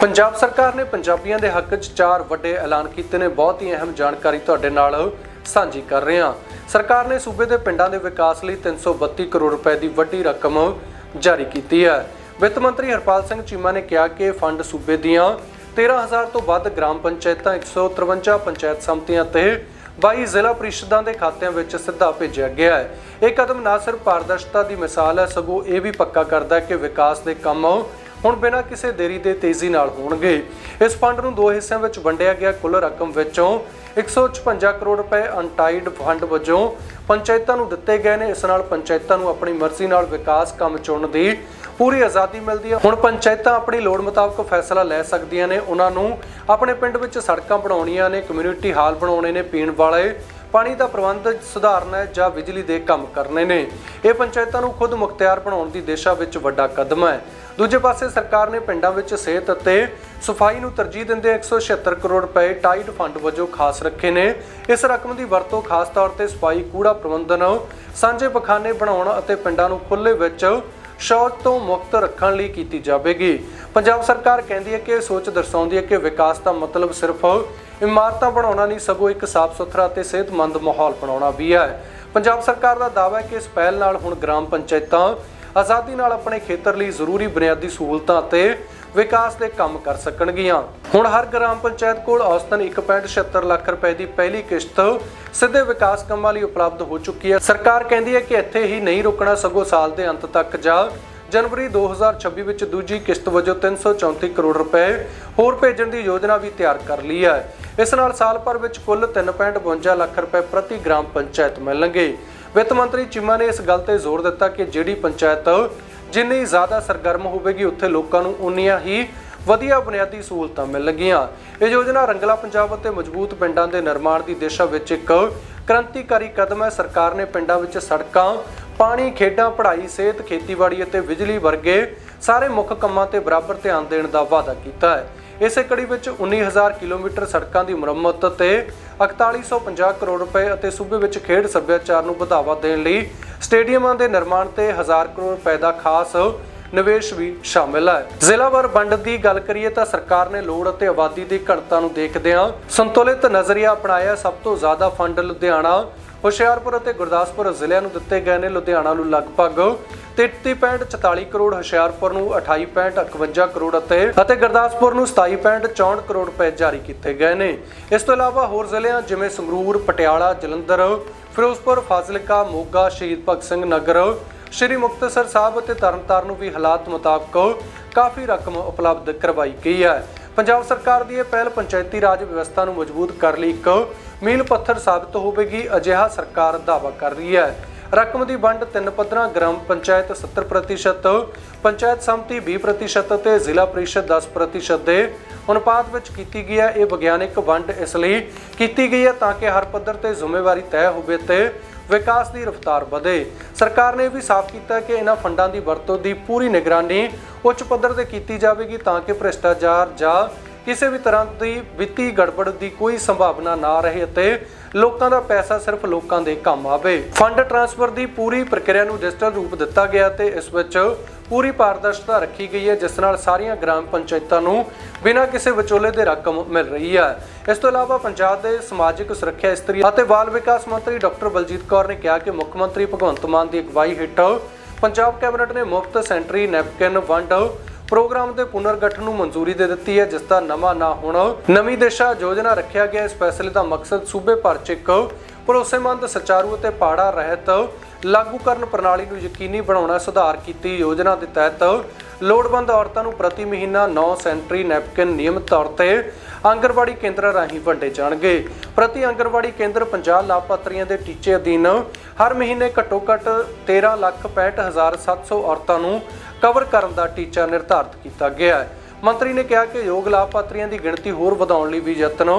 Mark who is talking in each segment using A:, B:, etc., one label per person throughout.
A: ਪੰਜਾਬ ਸਰਕਾਰ ਨੇ ਪੰਜਾਬੀਆਂ ਦੇ ਹੱਕ 'ਚ ਚਾਰ ਵੱਡੇ ਐਲਾਨ ਕੀਤੇ ਨੇ। ਬਹੁਤ ਹੀ ਅਹਿਮ ਜਾਣਕਾਰੀ ਤੁਹਾਡੇ ਨਾਲ ਸਾਂਝੀ ਕਰ ਰਹੇ ਹਾਂ। ਸਰਕਾਰ ਨੇ ਸੂਬੇ ਦੇ ਪਿੰਡਾਂ ਦੇ ਵਿਕਾਸ ਲਈ 332 ਕਰੋੜ ਰੁਪਏ ਦੀ ਵੱਡੀ ਰਕਮ ਜਾਰੀ ਕੀਤੀ ਹੈ। ਵਿੱਤ ਮੰਤਰੀ ਹਰਪਾਲ ਸਿੰਘ ਚੀਮਾ ਨੇ ਕਿਹਾ ਕਿ ਫੰਡ ਸੂਬੇ ਦੀਆਂ 13000 ਤੋਂ ਵੱਧ ਗ੍ਰਾਮ ਪੰਚਾਇਤਾਂ 153 ਪੰਚਾਇਤ ਸਮਤੀਆਂ ਤੇ 22 ਜ਼ਿਲ੍ਹਾ ਪ੍ਰੀਸ਼ਦਾਂ ਦੇ ਖਾਤਿਆਂ ਵਿੱਚ ਸਿੱਧਾ ਭੇਜਿਆ ਗਿਆ ਹੈ। ਇਹ ਕਦਮ ਨਾ ਸਿਰਫ ਪਾਰਦਰਸ਼ਤਾ ਦੀ ਮਿਸਾਲ ਹੈ, ਸਗੋਂ ਇਹ ਵੀ ਪੱਕਾ ਕਰਦਾ ਹੈ ਕਿ ਵਿਕਾਸ ਦੇ ਕੰਮ ਹੁਣ ਬਿਨਾਂ ਕਿਸੇ ਦੇਰੀ ਦੇ ਤੇਜ਼ੀ ਨਾਲ ਹੋਣਗੇ। ਇਸ ਫੰਡ ਨੂੰ ਦੋ ਹਿੱਸਿਆਂ ਵਿੱਚ ਵੰਡਿਆ ਗਿਆ ਕੁੱਲ ਰਕਮ ਵਿੱਚੋਂ 156 ਕਰੋੜ ਰੁਪਏ ਅਨਟਾਈਡ ਫੰਡ ਵਜੋਂ ਪੰਚਾਇਤਾਂ ਨੂੰ ਦਿੱਤੇ ਗਏ ਨੇ। ਇਸ ਨਾਲ ਪੰਚਾਇਤਾਂ ਨੂੰ ਆਪਣੀ ਮਰਜ਼ੀ ਨਾਲ ਵਿਕਾਸ ਕੰਮ ਚੁਣਨ ਦੀ ਪੂਰੀ ਆਜ਼ਾਦੀ ਮਿਲਦੀ ਹੈ ਹੁਣ ਪੰਚਾਇਤਾਂ ਆਪਣੀ ਲੋੜ ਮੁਤਾਬਕ ਫੈਸਲਾ ਲੈ ਸਕਦੀਆਂ ਨੇ। ਉਹਨਾਂ ਨੂੰ ਆਪਣੇ ਪਿੰਡ ਵਿੱਚ ਸੜਕਾਂ ਬਣਾਉਣੀਆਂ ਨੇ ਕਮਿਊਨਿਟੀ ਹਾਲ ਬਣਾਉਣੇ ਨੇ, ਪੀਣ ਵਾਲੇ ਪਾਣੀ ਦਾ ਪ੍ਰਬੰਧ ਸੁਧਾਰਨਾ ਜਾਂ ਬਿਜਲੀ ਦੇ ਕੰਮ ਕਰਨੇ ਨੇ। ਇਹ ਪੰਚਾਇਤਾਂ ਨੂੰ ਖੁਦ ਮੁਖਤਿਆਰ ਬਣਾਉਣ ਦੀ ਦਿਸ਼ਾ ਵਿੱਚ ਵੱਡਾ ਕਦਮ ਹੈ। ਦੂਜੇ ਪਾਸੇ ਸਰਕਾਰ ਨੇ ਪਿੰਡਾਂ ਵਿੱਚ ਸਿਹਤ ਅਤੇ ਸਫ਼ਾਈ ਨੂੰ ਤਰਜੀਹ ਦਿੰਦੇ 176 ਕਰੋੜ ਰੁਪਏ ਟਾਈਡ ਫੰਡ ਵਜੋਂ ਖਾਸ ਰੱਖੇ ਨੇ। ਇਸ ਰਕਮ ਦੀ ਵਰਤੋਂ ਖਾਸ ਤੌਰ ਤੇ ਸਫ਼ਾਈ, ਕੂੜਾ ਪ੍ਰਬੰਧਨ, ਸਾਂਝੇ ਪਖਾਨੇ ਬਣਾਉਣ ਅਤੇ ਪਿੰਡਾਂ ਨੂੰ ਖੁੱਲ੍ਹੇ ਵਿੱਚ ਸ਼ੌਚ ਤੋਂ ਮੁਕਤ ਰੱਖਣ ਲਈ ਕੀਤੀ ਜਾਵੇਗੀ। ਪੰਜਾਬ ਸਰਕਾਰ ਕਹਿੰਦੀ ਹੈ ਕਿ ਇਹ ਸੋਚ ਦਰਸਾਉਂਦੀ ਹੈ ਕਿ ਵਿਕਾਸ ਦਾ ਮਤਲਬ ਸਿਰਫ ਇਮਾਰਤਾਂ ਬਣਾਉਣਾ ਨਹੀਂ, ਸਗੋਂ ਇੱਕ ਸਾਫ਼ ਸੁਥਰਾ ਅਤੇ ਸਿਹਤਮੰਦ ਮਾਹੌਲ ਬਣਾਉਣਾ ਵੀ ਹੈ। ਪੰਜਾਬ ਸਰਕਾਰ ਦਾ ਦਾਅਵਾ ਹੈ ਕਿ ਇਸ ਪਹਿਲ ਨਾਲ ਹੁਣ ਗ੍ਰਾਮ ਪੰਚਾਇਤਾਂ ਆਜ਼ਾਦੀ ਨਾਲ ਆਪਣੇ ਖੇਤਰ ਲਈ ਜ਼ਰੂਰੀ ਬੁਨਿਆਦੀ ਸਹੂਲਤਾਂ ਅਤੇ ਵਿਕਾਸ ਦੇ ਕੰਮ ਕਰ ਸਕਣਗੀਆਂ। ਹੁਣ ਹਰ ਗ੍ਰਾਮ ਪੰਚਾਇਤ ਕੋਲ ਔਸਤਨ 1.76 ਲੱਖ ਰੁਪਏ ਦੀ ਪਹਿਲੀ ਕਿਸ਼ਤ ਸਿੱਧੇ ਵਿਕਾਸ ਕੰਮਾਂ ਲਈ ਉਪਲਬਧ ਹੋ ਚੁੱਕੀ ਹੈ। ਸਰਕਾਰ ਕਹਿੰਦੀ ਹੈ ਕਿ ਇੱਥੇ ਹੀ ਨਹੀਂ ਰੁਕਣਾ, ਸਗੋਂ ਸਾਲ ਦੇ ਅੰਤ ਤੱਕ ਜਾਂ ਜਨਵਰੀ 2026 ਵਿੱਚ ਦੂਜੀ ਕਿਸ਼ਤ ਵਜੋਂ 334 ਕਰੋੜ ਰੁਪਏ ਹੋਰ ਭੇਜਣ ਦੀ ਯੋਜਨਾ ਵੀ ਤਿਆਰ ਕਰ ਲਈ ਹੈ। ਇਸ ਨਾਲ ਸਾਲ ਭਰ ਵਿੱਚ ਕੁੱਲ 3.52 ਲੱਖ ਰੁਪਏ ਪ੍ਰਤੀ ਗ੍ਰਾਮ ਪੰਚਾਇਤ ਮਿਲਣਗੇ। ਵਿੱਤ ਮੰਤਰੀ ਚੀਮਾ ਨੇ ਇਸ ਗੱਲ ਤੇ ਜ਼ੋਰ ਦਿੱਤਾ ਕਿ ਜਿਹੜੀ ਪੰਚਾਇਤ ਜਿੰਨੀ ਜ਼ਿਆਦਾ ਸਰਗਰਮ ਹੋਵੇਗੀ, ਉੱਥੇ ਲੋਕਾਂ ਨੂੰ ਉਨੀਆਂ ਹੀ ਵਧੀਆ ਬੁਨਿਆਦੀ ਸਹੂਲਤਾਂ ਮਿਲਣਗੀਆਂ। ਇਹ ਯੋਜਨਾ ਰੰਗਲਾ ਪੰਜਾਬ ਅਤੇ ਮਜ਼ਬੂਤ ਪਿੰਡਾਂ ਦੇ ਨਿਰਮਾਣ ਦੀ ਦਿਸ਼ਾ ਵਿੱਚ ਇੱਕ ਕ੍ਰਾਂਤੀਕਾਰੀ ਕਦਮ ਹੈ। ਸਰਕਾਰ ਨੇ ਪਿੰਡਾਂ ਵਿੱਚ ਸੜਕਾਂ ਪਾਣੀ, ਖੇਡਾਂ, ਪੜ੍ਹਾਈ, ਸਿਹਤ, ਖੇਤੀਬਾੜੀ ਅਤੇ ਬਿਜਲੀ ਵਰਗੇ ਸਾਰੇ ਮੁੱਖ ਕੰਮਾਂ ਤੇ ਬਰਾਬਰ ਧਿਆਨ ਦੇਣ ਦਾ ਵਾਅਦਾ ਕੀਤਾ ਹੈ। ਇਸੇ ਕੜੀ ਵਿੱਚ 19000 ਕਿਲੋਮੀਟਰ ਸੜਕਾਂ ਦੀ ਮੁਰੰਮਤ ਤੇ 4150 ਕਰੋੜ ਰੁਪਏ ਅਤੇ ਸੂਬੇ ਵਿੱਚ ਖੇਡ ਸੱਭਿਆਚਾਰ ਨੂੰ ਵਧਾਵਾ ਦੇਣ ਲਈ ਸਟੇਡੀਅਮਾਂ ਦੇ ਨਿਰਮਾਣ ਤੇ 1000 ਕਰੋੜ ਰੁਪਏ ਦਾ ਖਾਸ ਨਿਵੇਸ਼ ਵੀ ਸ਼ਾਮਿਲ ਹੈ। ਜ਼ਿਲ੍ਹਾਵਾਰ ਵੰਡ ਦੀ ਗੱਲ ਕਰੀਏ ਤਾਂ ਸਰਕਾਰ ਨੇ ਲੋੜ ਅਤੇ ਆਬਾਦੀ ਦੀ ਘਣਤਾ ਨੂੰ ਦੇਖਦਿਆਂ ਸੰਤੁਲਿਤ ਨਜ਼ਰੀਆ ਅਪਣਾਇਆ। ਸਭ ਤੋਂ ਜ਼ਿਆਦਾ ਫੰਡ ਲੁਧਿਆਣਾ ਹੁਸ਼ਿਆਰਪੁਰ ਅਤੇ ਗੁਰਦਾਸਪੁਰ ਜ਼ਿਲ੍ਹਿਆਂ ਨੂੰ ਦਿੱਤੇ ਗਏ ਨੇ ਲੁਧਿਆਣਾ ਨੂੰ ਲਗਭਗ 33.44 ਕਰੋੜ ਹੁਸ਼ਿਆਰਪੁਰ ਨੂੰ 28.51 ਕਰੋੜ ਅਤੇ ਅਤੇ ਗੁਰਦਾਸਪੁਰ ਨੂੰ 27.64 ਕਰੋੜ ਰੁਪਏ ਜਾਰੀ ਕੀਤੇ ਗਏ ਨੇ। ਇਸ ਤੋਂ ਇਲਾਵਾ ਹੋਰ ਜ਼ਿਲ੍ਹਿਆਂ ਜਿਵੇਂ ਸੰਗਰੂਰ, ਪਟਿਆਲਾ, ਜਲੰਧਰ, ਫਿਰੋਜ਼ਪੁਰ, ਫਾਜ਼ਿਲਕਾ, ਮੋਗਾ, ਸ਼ਹੀਦ ਭਗਤ ਸਿੰਘ ਨਗਰ, ਸ਼੍ਰੀ ਮੁਕਤਸਰ ਸਾਹਿਬ ਅਤੇ ਤਰਨਤਾਰਨ ਨੂੰ ਵੀ ਹਾਲਾਤ ਮੁਤਾਬਕ ਕਾਫੀ ਰਕਮ ਉਪਲਬਧ ਕਰਵਾਈ ਗਈ ਹੈ। ਪੰਜਾਬ ਸਰਕਾਰ ਦੀ ਇਹ ਪਹਿਲ ਪੰਚਾਇਤੀ ਰਾਜ ਵਿਵਸਥਾ ਨੂੰ ਮਜ਼ਬੂਤ ਕਰਨ ਲਈ ਇੱਕ ਮੀਲ ਪੱਥਰ ਸਾਬਤ ਹੋਵੇਗੀ, ਅਜਿਹਾ ਸਰਕਾਰ ਦਾਅਵਾ ਕਰ ਰਹੀ ਹੈ। ਰਕਮ ਦੀ ਵੰਡ ਤਿੰਨ ਪੱਧਰਾਂ, ਗ੍ਰਾਮ ਪੰਚਾਇਤ 70% ਪੰਚਾਇਤ ਸਮਤੀ 20% ਅਤੇ ਜ਼ਿਲ੍ਹਾ ਪ੍ਰੀਸ਼ਦ 10% ਦੇ ਅਨੁਪਾਤ ਵਿੱਚ ਕੀਤੀ ਗਈ ਹੈ। ਇਹ ਵਿਗਿਆਨਕ ਵੰਡ ਇਸ ਲਈ ਕੀਤੀ ਗਈ ਹੈ ਤਾਂ ਕਿ ਹਰ ਪੱਧਰ ਤੇ ਜ਼ਿੰਮੇਵਾਰੀ ਤੈਅ ਹੋਵੇ ਤੇ ਵਿਕਾਸ ਦੀ ਰਫ਼ਤਾਰ ਵਧੇ। ਸਰਕਾਰ ਨੇ ਇਹ ਵੀ ਸਾਫ਼ ਕੀਤਾ ਕਿ ਇਹਨਾਂ ਫੰਡਾਂ ਦੀ ਵਰਤੋਂ ਦੀ ਪੂਰੀ ਨਿਗਰਾਨੀ ਉੱਚ ਪੱਧਰ ਤੇ ਕੀਤੀ ਜਾਵੇਗੀ ਤਾਂ ਕਿ ਭ੍ਰਿਸ਼ਟਾਚਾਰ ਜਾਂ ਕਿਸੇ ਵੀ ਤਰ੍ਹਾਂ ਦੀ ਵਿੱਤੀ ਗੜਬੜ ਦੀ ਕੋਈ ਸੰਭਾਵਨਾ ਨਾ ਰਹੇ ਅਤੇ ਲੋਕਾਂ ਦਾ ਪੈਸਾ ਸਿਰਫ ਲੋਕਾਂ ਦੇ ਕੰਮ ਆਵੇ। ਫੰਡ ਟ੍ਰਾਂਸਫਰ ਦੀ ਪੂਰੀ ਪ੍ਰਕਿਰਿਆ ਨੂੰ ਡਿਜੀਟਲ ਰੂਪ ਦਿੱਤਾ ਗਿਆ ਤੇ ਇਸ ਵਿੱਚ ਪੂਰੀ ਪਾਰਦਰਸ਼ਤਾ ਰੱਖੀ ਗਈ ਹੈ, ਜਿਸ ਨਾਲ ਸਾਰੀਆਂ ਗ੍ਰਾਮ ਪੰਚਾਇਤਾਂ ਨੂੰ ਬਿਨਾਂ ਕਿਸੇ ਵਿਚੋਲੇ ਦੇ ਰਕਮ ਮਿਲ ਰਹੀ ਹੈ। ਇਸ ਤੋਂ ਇਲਾਵਾ ਪੰਜਾਬ ਦੇ ਸਮਾਜਿਕ ਸੁਰੱਖਿਆ ਇਸਤਰੀ ਅਤੇ ਬਾਲ ਵਿਕਾਸ ਮੰਤਰੀ ਡਾਕਟਰ ਬਲਜੀਤ ਕੌਰ ਨੇ ਕਿਹਾ ਕਿ ਮੁੱਖ ਮੰਤਰੀ ਭਗਵੰਤ ਮਾਨ ਦੀ ਅਗਵਾਈ ਹੇਠ ਪੰਜਾਬ ਕੈਬਨਿਟ ਨੇ ਮੁਫਤ ਸੈਂਟਰੀ ਨੈਪਕਿਨ ਵੰਡ ਪ੍ਰੋਗਰਾਮ ਦੇ ਪੁਨਰਗਠਨ ਨੂੰ ਮਨਜ਼ੂਰੀ ਦੇ ਦਿੱਤੀ ਹੈ ਜਿਸ ਦਾ ਨਵਾਂ ਨਾਂ ਹੁਣ ਨਵੀਂ ਦਿਸ਼ਾ ਯੋਜਨਾ ਰੱਖਿਆ ਗਿਆ। ਇਸ ਫੈਸਲੇ ਦਾ ਮਕਸਦ ਸੂਬੇ ਭਰ 'ਚ ਇੱਕ ਭਰੋਸੇਮੰਦ ਸੁਚਾਰੂ ਅਤੇ ਪਾੜਾ ਰਹਿਤ ਲਾਗੂਕਰਨ ਪ੍ਰਣਾਲੀ ਨੂੰ ਯਕੀਨੀ ਬਣਾਉਣਾ ਸੁਧਾਰ ਕੀਤੀ ਯੋਜਨਾ ਦੇ ਤਹਿਤ ਲੋੜਵੰਦ ਔਰਤਾਂ ਨੂੰ ਪ੍ਰਤੀ ਮਹੀਨਾ 9 ਸੈਂਟਰੀ ਨੈਪਕਿਨ ਨਿਯਮਿਤ ਤੌਰ ਤੇ ਆਂਗਰਵਾੜੀ ਕੇਂਦਰਾਂ ਰਾਹੀਂ ਵੰਡੇ ਜਾਣਗੇ। ਪ੍ਰਤੀ ਆਂਗਰਵਾੜੀ ਕੇਂਦਰ 50 ਲਾਭਪਾਤਰੀਆਂ ਦੇ ਟੀਚੇ ਅਧੀਨ ਹਰ ਮਹੀਨੇ ਘੱਟੋ ਘੱਟ 13,65,700 ਔਰਤਾਂ ਨੂੰ ਕਵਰ ਕਰਨ ਦਾ ਟੀਚਾ ਨਿਰਧਾਰਤ ਕੀਤਾ ਗਿਆ ਹੈ। ਮੰਤਰੀ ਨੇ ਕਿਹਾ ਕਿ ਯੋਗ ਲਾਭਪਾਤਰੀਆਂ ਦੀ ਗਿਣਤੀ ਹੋਰ ਵਧਾਉਣ ਲਈ ਵੀ ਯਤਨ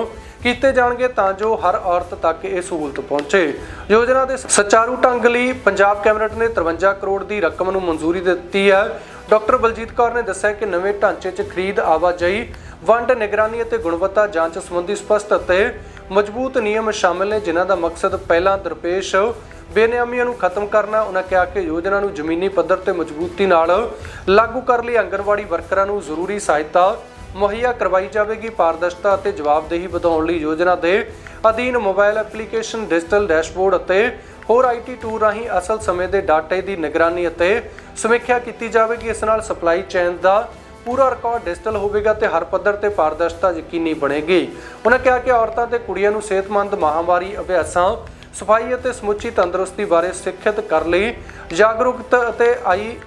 A: ਕੀਤੇ ਜਾਣਗੇ ਤਾਂ ਜੋ ਹਰ ਔਰਤ ਤੱਕ ਇਹ ਸਹੂਲਤ ਪਹੁੰਚੇ। ਯੋਜਨਾ ਦੇ ਸੁਚਾਰੂ ਢੰਗ ਲਈ ਪੰਜਾਬ ਕੈਬਨਿਟ ਨੇ 53 ਕਰੋੜ ਦੀ ਰਕਮ ਨੂੰ ਮਨਜ਼ੂਰੀ ਦਿੱਤੀ ਹੈ। ਡਾਕਟਰ ਬਲਜੀਤ ਕੌਰ ਨੇ ਦੱਸਿਆ ਕਿ ਨਵੇਂ ਢਾਂਚੇ 'ਚ ਖਰੀਦ, ਆਵਾਜਾਈ, ਵੰਡ, ਨਿਗਰਾਨੀ ਅਤੇ ਗੁਣਵੱਤਾ ਜਾਂਚ ਸੰਬੰਧੀ ਸਪਸ਼ਟ ਅਤੇ ਮਜ਼ਬੂਤ ਨਿਯਮ ਸ਼ਾਮਲ ਨੇ, ਜਿਨ੍ਹਾਂ ਦਾ ਮਕਸਦ ਪਹਿਲਾਂ ਦਰਪੇਸ਼ ਬੇਨਿਯਮੀਆਂ ਨੂੰ ਖਤਮ ਕਰਨਾ, ਉਹਨਾਂ ਕਿਹਾ ਕਿ ਯੋਜਨਾ ਨੂੰ ਜ਼ਮੀਨੀ ਪੱਧਰ ਤੇ ਮਜ਼ਬੂਤੀ ਨਾਲ ਲਾਗੂ ਕਰਨ ਲਈ ਆਂਗਣਵਾੜੀ ਵਰਕਰਾਂ ਨੂੰ ਜ਼ਰੂਰੀ ਸਹਾਇਤਾ ਮੁਹੱਈਆ ਕਰਵਾਈ ਜਾਵੇਗੀ। ਪਾਰਦਰਸ਼ਤਾ ਅਤੇ ਜਵਾਬਦੇਹੀ ਵਧਾਉਣ ਲਈ ਯੋਜਨਾ ਦੇ ਅਧੀਨ ਮੋਬਾਈਲ ਐਪਲੀਕੇਸ਼ਨ, ਡਿਜੀਟਲ ਡੈਸ਼ਬੋਰਡ ਅਤੇ ਹੋਰ ਆਈਟੀ ਟੂਲ ਰਾਹੀਂ ਅਸਲ ਸਮੇਂ ਦੇ ਡਾਟੇ ਦੀ ਨਿਗਰਾਨੀ ਅਤੇ ਸਮੀਖਿਆ ਕੀਤੀ ਜਾਵੇਗੀ। ਇਸ ਨਾਲ ਸਪਲਾਈ ਚੇਨ ਦਾ ਪੂਰਾ ਰਿਕਾਰਡ ਡਿਜੀਟਲ ਹੋਵੇਗਾ ਤੇ ਹਰ ਪੱਧਰ ਤੇ ਪਾਰਦਰਸ਼ਤਾ ਯਕੀਨੀ ਬਣੇਗੀ। ਉਹਨਾਂ ਕਿਹਾ ਕਿ ਔਰਤਾਂ ਤੇ ਕੁੜੀਆਂ ਨੂੰ ਸਿਹਤਮੰਦ ਮਾਹਵਾਰੀ ਅਭਿਆਸਾਂ ਸਫ਼ਾਈ ਅਤੇ ਸਮੁੱਚੀ ਤੰਦਰੁਸਤੀ ਬਾਰੇ ਸਿੱਖਿਅਤ ਕਰਨ ਲਈ। ਜਾਗਰੂਕਤ ਅਤੇ ਆਈ